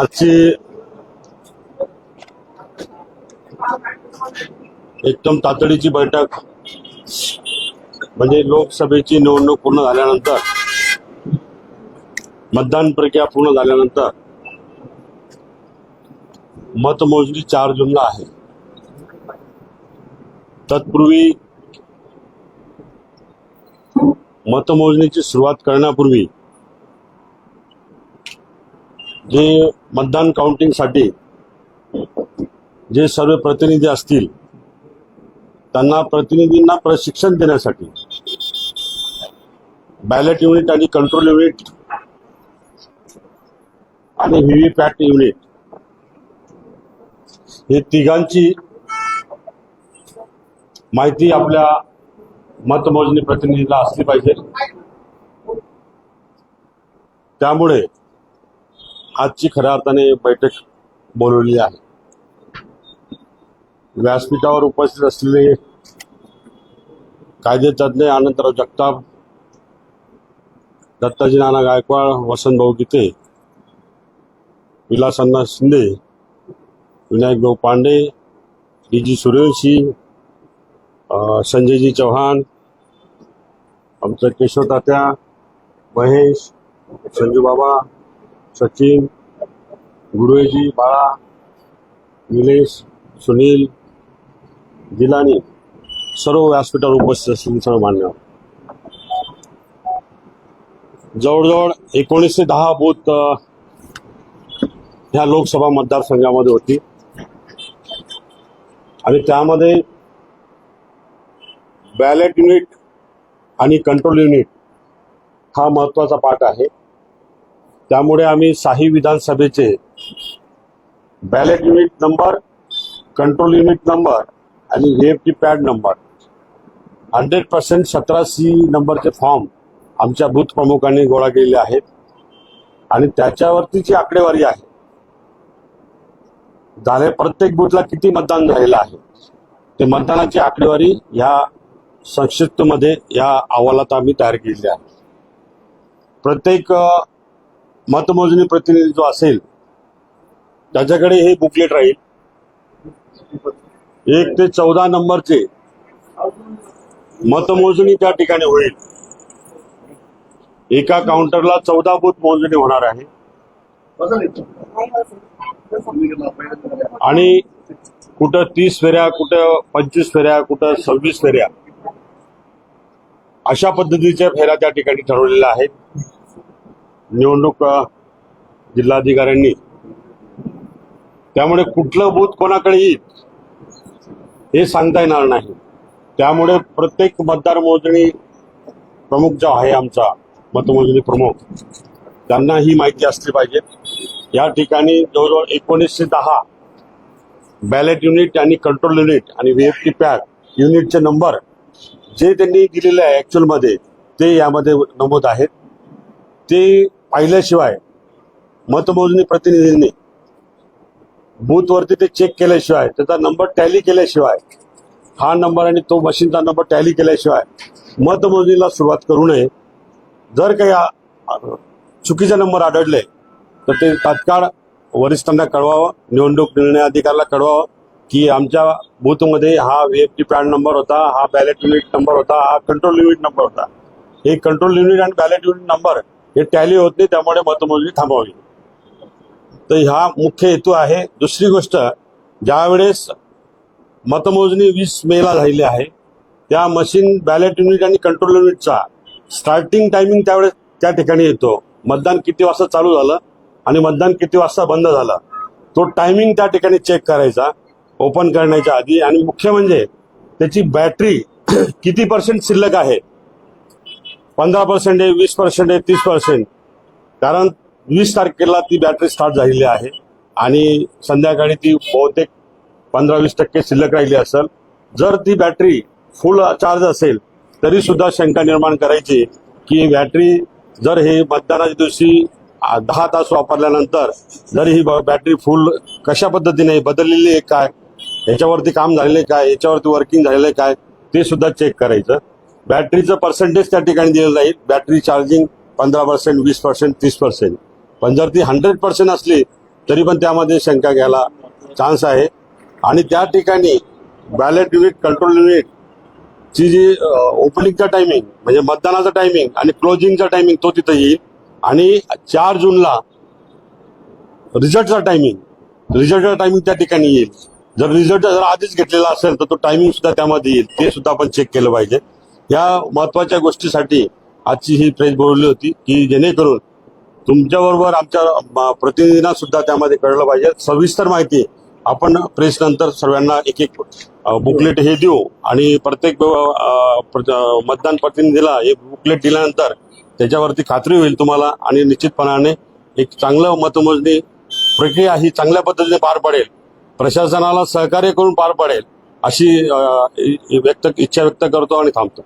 आजची एकदम तातडीची बैठक म्हणजे लोकसभेची निवडणूक पूर्ण झाल्यानंतर मतदान प्रक्रिया पूर्ण झाल्यानंतर मतमोजणी चार जूनला आहे. तत्पूर्वी मतमोजणीची सुरुवात करण्यापूर्वी जे मतदान काउंटिंगसाठी जे सर्व प्रतिनिधी असतील त्यांना प्रतिनिधींना प्रशिक्षण देण्यासाठी बॅलेट युनिट आणि कंट्रोल युनिट आणि व्हीव्हीपॅट युनिट हे तिघांची माहिती आपल्या मतमोजणी प्रतिनिधीला असली पाहिजे. त्यामुळे आजची खऱ्या अर्थाने बैठक बोलवली आहे. व्यासपीठावर उपस्थित असलेले कायदेतज्ञ आनंदराव जगताप दत्ताजी नाना गायकवाड वसंतभाऊ गीते विलासन्ना शिंदे विनायकभाऊ पांडे डी जी सूर्यवंशी संजयजी चव्हाण आमचं केशव तात्या महेश संजू बाबा सचिन गुरुजी बाळा निलेश सुनील दिलानी सर्व व्यासपीठावर उपस्थित असलेले सर्व मान्यवर जवळजवळ एकोणीसशे दहा बूथ ह्या लोकसभा मतदारसंघामध्ये होती. आणि त्यामध्ये बॅलेट युनिट आणि कंट्रोल युनिट हा महत्त्वाचा पाठ आहे. त्यामुळे आम्ही साही विधानसभेचे ballot unit number control unit number आणि VFT pad number hundred percent सतरा सी नंबरचे फॉर्म आमच्या बूथ प्रमुखांनी गोळा केलेले आहेत. आणि त्याच्यावरतीची आकडेवारी आहे झाले प्रत्येक बूथला किती मतदान झालेलं आहे ते मतदानाची आकडेवारी ह्या संक्षिप्तमध्ये या अहवालात आम्ही तयार केलेली आहे. प्रत्येक मतमोजणी प्रतिनिधी जो असेल त्याच्याकडे हे बुकलेट राहील. एक ते चौदा नंबरचे मतमोजणी त्या ठिकाणी होईल. एका काउंटरला चौदा बूथ मोजणी होणार आहे. आणि कुठं तीस फेऱ्या कुठं पंचवीस फेऱ्या कुठं सव्वीस फेऱ्या अशा पद्धतीच्या फेऱ्या त्या ठिकाणी ठरवलेल्या आहेत. निवडणूक जिल्हाधिकाऱ्यांनी. त्यामुळे कुठलं बूथ कोणाकडे येईल हे सांगता येणार नाही. त्यामुळे प्रत्येक मतदार मोजणी प्रमुख जो आहे आमचा मतमोजणी प्रमुख त्यांना ही माहिती असली पाहिजे. या ठिकाणी जवळजवळ एकोणीसशे दहा बॅलेट युनिट आणि कंट्रोल युनिट आणि वी एफ टी पॅड युनिटचे नंबर जे त्यांनी दिलेले आहे ॲक्च्युअलमध्ये ते यामध्ये नमूद आहेत. ते पाहिल्याशिवाय मतमोजणी प्रतिनिधींनी बूथवरती ते चेक केल्याशिवाय त्याचा नंबर टॅली केल्याशिवाय हा नंबर आणि तो मशीनचा नंबर टॅली केल्याशिवाय मतमोजणीला सुरुवात करू नये. जर काही चुकीचे नंबर आढळले तर ते तात्काळ वरिष्ठांना कळवावं निवडणूक निर्णय अधिकाऱ्याला कळवावं की आमच्या बूथमध्ये हा व्हीएफटी पॅड नंबर होता हा बॅलेट युनिट नंबर होता हा कंट्रोल युनिट नंबर होता. हे कंट्रोल युनिट आणि बॅलेट युनिट नंबर हे टॅली होत नाही त्यामुळे मतमोजणी थांबवावी तर हा मुख्य हेतू आहे. दुसरी गोष्ट ज्यावेळेस मतमोजणी वीस मेला झालेली आहे त्या मशीन बॅलेट युनिट आणि कंट्रोल युनिटचा स्टार्टिंग टायमिंग त्यावेळेस त्या ठिकाणी येतो. मतदान किती वाजता चालू झालं आणि मतदान किती वाजता बंद झालं तो टायमिंग त्या ठिकाणी चेक करायचा ओपन करण्याच्या आधी. आणि मुख्य म्हणजे त्याची बॅटरी किती पर्सेंट शिल्लक आहे पंधरा पर्सेंट आहे वीस पर्सेंट आहे तीस पर्सेंट कारण वीस तारखेला ती बॅटरी स्टार्ट झालेली आहे. आणि संध्याकाळी ती बहुतेक पंधरा वीस टक्के शिल्लक राहिली असेल. जर ती बॅटरी फुल चार्ज असेल तरी सुद्धा शंका निर्माण करायची की बॅटरी जर हे मतदानाच्या दिवशी दहा तास वापरल्यानंतर जर ही ब- बॅटरी फुल कशा पद्धतीने बदललेली आहे काय? याच्यावरती काम झालेलं आहे काय? याच्यावरती वर्किंग झालेलं आहे काय? ते सुद्धा चेक करायचं. बॅटरीचं पर्सेंटेज त्या ठिकाणी दिलं जाईल बॅटरी चार्जिंग पंधरा पर्सेंट वीस पर्सेंट तीस पर्सेंट पण जर ती हंड्रेड पर्सेंट असली तरी पण त्यामध्ये शंका घ्यायला चान्स आहे. आणि त्या ठिकाणी बॅलेट युनिट कंट्रोल युनिट ची जी ओपनिंगचा टायमिंग म्हणजे मतदानाचा टायमिंग आणि क्लोजिंगचा टायमिंग तो तिथं येईल. आणि चार जूनला रिझल्टचा टायमिंग रिझल्टचा टायमिंग त्या ठिकाणी येईल. जर रिझल्ट जर आधीच घेतलेला असेल तर तो टायमिंग सुद्धा त्यामध्ये येईल. ते सुद्धा आपण चेक केलं पाहिजे. या महत्त्वाच्या गोष्टीसाठी आजची ही प्रेस बोलवली होती की जेणेकरून तुमच्याबरोबर आमच्या प्रतिनिधींना सुद्धा त्यामध्ये कळलं पाहिजे. सविस्तर माहिती आपण प्रेस नंतर सर्वांना एक एक बुकलेट हे देऊ आणि प्रत्येक प्र- मतदान प्रतिनिधीला हे बुकलेट दिल्यानंतर त्याच्यावरती खात्री होईल तुम्हाला आणि निश्चितपणाने एक चांगलं मतमोजणी प्रक्रिया ही चांगल्या पद्धतीने पार पडेल. प्रशासनाला सहकार्य करून पार पडेल. अशी व्यक्त इच्छा व्यक्त करतो आणि थांबतो.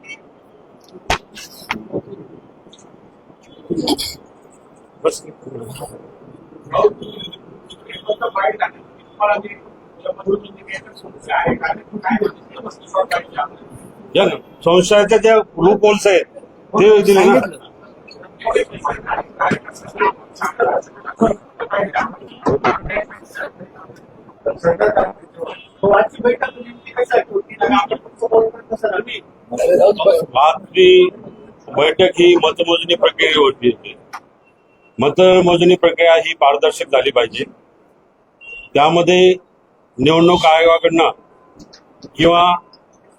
बस. या ना संशयाच्या ज्या लूप होल्स आहेत ते दिले ना. आपली बैठक ही मतमोजणी प्रक्रियेवरती येते मतमोजणी प्रक्रिया ही पारदर्शक झाली पाहिजे. त्यामध्ये निवडणूक आयोगाकडनं किंवा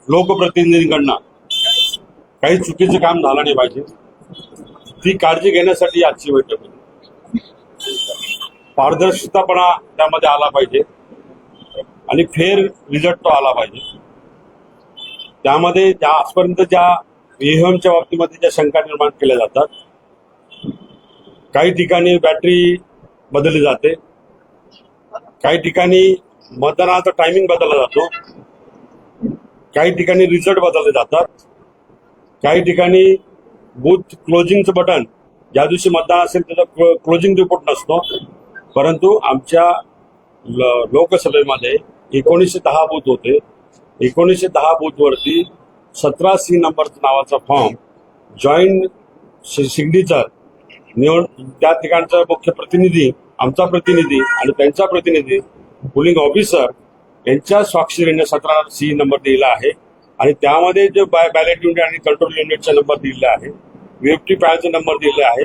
लोकप्रतिनिधींकडनं काही चुकीचं काम झालं नाही पाहिजे. ती काळजी घेण्यासाठी आजची बैठक होती. पारदर्शकतापणा त्यामध्ये आला पाहिजे. आणि फेर रिझल्ट तो आला पाहिजे. त्यामध्ये ज्या आजपर्यंत ज्या ईव्हीएमच्या बाबतीमध्ये ज्या शंका निर्माण केल्या जातात काही ठिकाणी बॅटरी बदलली जाते काही ठिकाणी मतदानाचा टायमिंग बदलला जातो काही ठिकाणी रिझल्ट बदलले जातात काही ठिकाणी बूथ क्लोजिंगचं बटन ज्या दिवशी मतदान असेल त्याचा क्लोजिंग रिपोर्ट नसतो. परंतु आमच्या लोकसभेमध्ये एकोणीसशे दहा बूथ होते. एकोणीसशे दहा बूथवरती सतरा सी नंबर नावाचा फॉर्म जॉईंट सिग्नेचर निवड त्या ठिकाणचा मुख्य प्रतिनिधी आमचा प्रतिनिधी आणि त्यांचा प्रतिनिधी पोलिंग ऑफिसर यांच्या स्वाक्षरीने सतरा सी नंबर दिलेला आहे. आणि त्यामध्ये जे बाय बॅलेट युनिट आणि कंट्रोल युनिटचा नंबर दिलेला आहे व्हीएफटी पॅडचा नंबर दिलेले आहे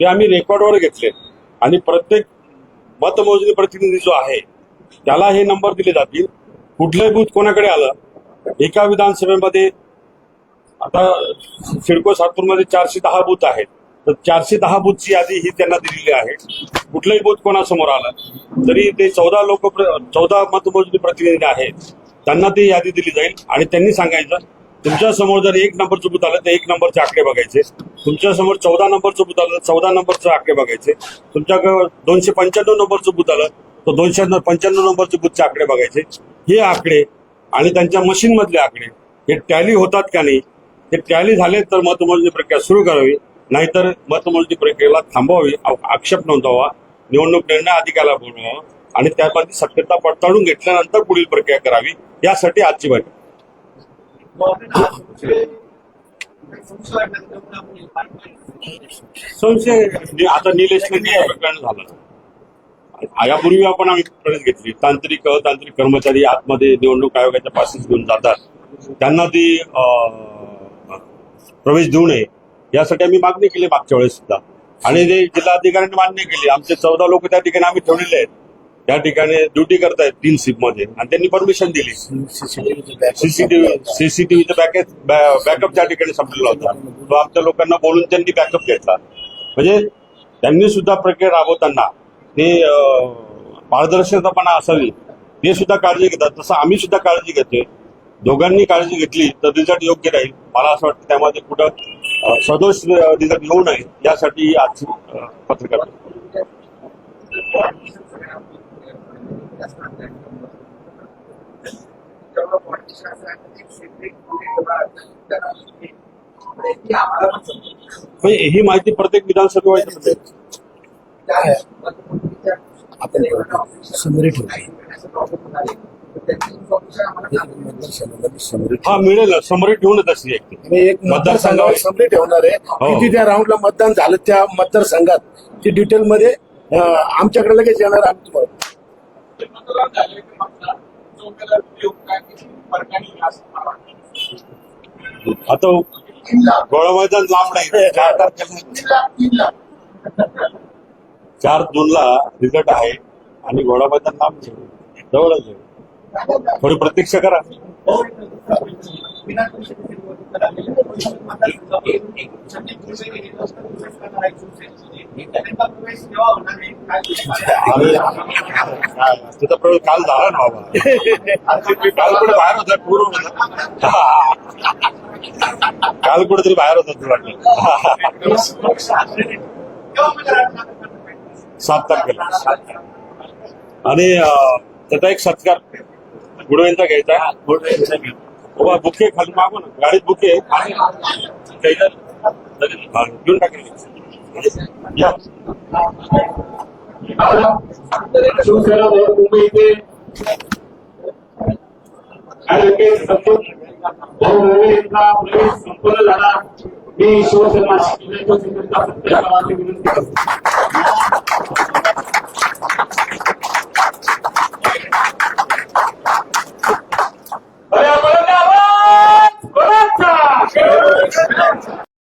ते आम्ही रेकॉर्डवर घेतले. आणि प्रत्येक मतमोजणी प्रतिनिधी जो आहे त्याला हे नंबर दिले जातील. कुठलंही बूथ कोणाकडे आलं एका विधानसभेमध्ये आता सिडको सातपूरमध्ये चारशे दहा बूथ आहेत. तर चारशे दहा बूथची यादी ही त्यांना दिलेली आहे. कुठलंही बूथ कोणासमोर आलं तरी ते चौदा लोक चौदा मतमोजणी प्रतिनिधी आहेत. त्यांना ती यादी दिली जाईल. आणि त्यांनी सांगायचं तुमच्यासमोर जर एक नंबरचं बूथ आलं तर एक नंबरचे आकडे बघायचे. तुमच्यासमोर चौदा नंबरचं बूथ आलं तर चौदा नंबरचे आकडे बघायचे. तुमच्याकडे दोनशे पंच्याण्णव नंबरचं बूथ आलं तर दोनशे पंच्याण्णव नंबरचे बुथचे आकडे बघायचे. हे आकडे आणि त्यांच्या मशीन मधले आकडे हे टॅली होतात का नाही? हे टॅली झाले तर मतमोजणी प्रक्रिया सुरू करावी नाहीतर मतमोजणी प्रक्रियेला थांबवावी आक्षेप नोंदवावा निवडणूक निर्णय अधिकाऱ्याला बोलवावा आणि त्यामध्ये सत्यता पडताळून घेतल्यानंतर पुढील प्रक्रिया करावी यासाठी आजची बैठक. संशय आता निलेश प्रकरण झालं. यापूर्वी आपण आम्ही प्रवेश घेतली. तांत्रिक अतांत्रिक कर्मचारी आतमध्ये निवडणूक आयोगाच्या पासेस घेऊन जातात. त्यांना ती प्रवेश देऊ नये. यासाठी आम्ही मागणी केली मागच्या वेळेस सुद्धा. आणि ते जिल्हाधिकाऱ्यांनी मान्य केली. आमचे चौदा लोक त्या ठिकाणी आम्ही ठेवलेले आहेत. त्या ठिकाणी ड्युटी करतायत तीन सीपमध्ये. आणि त्यांनी परमिशन दिली. सीसीटीव्ही सीसीटीव्हीचा बॅकअप बॅकअप त्या ठिकाणी संपलेला होता. तो आमच्या लोकांना बोलून त्यांनी बॅकअप घेतला. म्हणजे त्यांनी सुद्धा प्रक्रिया राबवताना ते अं, पारदर्शकतापणा असावी ते सुद्धा काळजी घेतात. तसं आम्ही सुद्धा काळजी घेतोय दोघांनी काळजी घेतली तर रिझल्ट योग्य राहील. मला असं वाटतं त्यामध्ये कुठं सदोष रिझल्ट येऊ नये यासाठी आज आजची पत्रकार म्हणजे ही माहिती प्रत्येक विधानसभेवर आपण समरी ठेवली हा मिळेल समोर ठेवूनच असते एक मतदारसंघावर समरी ठेवणार आहे. हो. किती त्या राऊंडला मतदान झालं त्या मतदारसंघात ती डिटेल मध्ये आमच्याकडे लगेच येणार आम्ही तुम्हाला. आता गोळा मैदान लांब नाही. चार जूनला रिझल्ट आहे आणि घोडा मैदान लांब नाही. जवळच आहे. थोडी प्रतीक्षा करा. तुझा प्रयोग काल झाला ना बाबा. काल कुठे बाहेर होता? पूर होता. काल कुठेतरी बाहेर होता तुला सात तारखेला. आणि त्याचा एक सत्कार गुडवेंचा घ्यायचा बाबा बुके खाली मागू ना गाडीत बुके घेऊन टाकेल. शिवसेना मुंबई येथे झाला मी शिवसेना विनंती करतो.